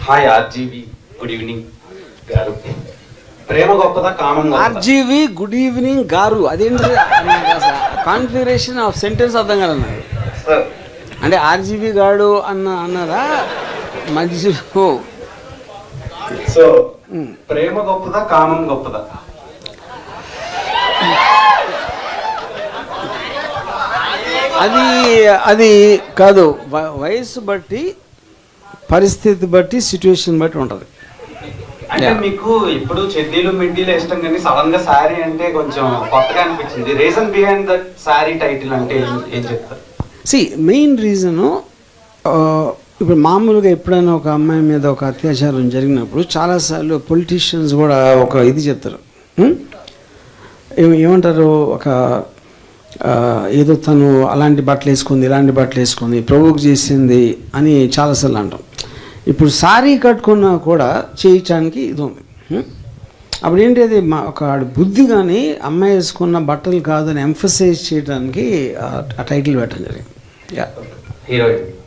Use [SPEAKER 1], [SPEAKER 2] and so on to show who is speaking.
[SPEAKER 1] Hi RGV good evening గారు ప్రేమ గొప్పదా కామం గొప్పదా?
[SPEAKER 2] ఆర్జీవి గుడ్ ఈవినింగ్ గారు అదేంటి కాన్ఫిగరేషన్ ఆఫ్ సెంటెన్స్ అర్థం కాదు అంటే ఆర్జీవి గాడు అన్న అన్నదా? మధ్యలో
[SPEAKER 1] సో ప్రేమ గొప్పదా కామం గొప్పదా?
[SPEAKER 2] అది అది కాదు. వయసు బట్టి పరిస్థితి బట్టి సిచ్యువేషన్ బట్టి ఉంటుంది.
[SPEAKER 1] అంటే. మీకు ఇప్పుడు చెడ్డీలు మిడ్డీలు ఇష్టం కానీ సడన్గా శారీ అంటే కొంచెం కొత్తగా అనిపించింది. Reason behind that sari title అంటే ఏం- చెప్తారు?
[SPEAKER 2] సి మెయిన్ రీజను ఇప్పుడు మామూలుగా ఎప్పుడైనా ఒక అమ్మాయి మీద ఒక అత్యాచారం జరిగినప్పుడు చాలాసార్లు పొలిటీషియన్స్ కూడా ఒక ఇది చెప్తారు? ఏమ- ఏమంటారు? ఒక ఏదో తను అలాంటి బట్టలు వేసుకుంది ఇలాంటి బట్టలు వేసుకుంది ప్రవోక్ చేసింది అని చాలాసార్లు అంటాం. ఇప్పుడు సారీ కట్టుకున్నా కూడా చేయించడానికి ఇది ఉంది. అప్పుడు ఏంటి అది మా ఒక బుద్ధి కానీ అమ్మాయి వేసుకున్న బట్టలు కాదని ఎంఫసైజ్ చేయడానికి ఆ- టైటిల్ పెట్టడం జరిగింది.
[SPEAKER 1] హీరోయిన్.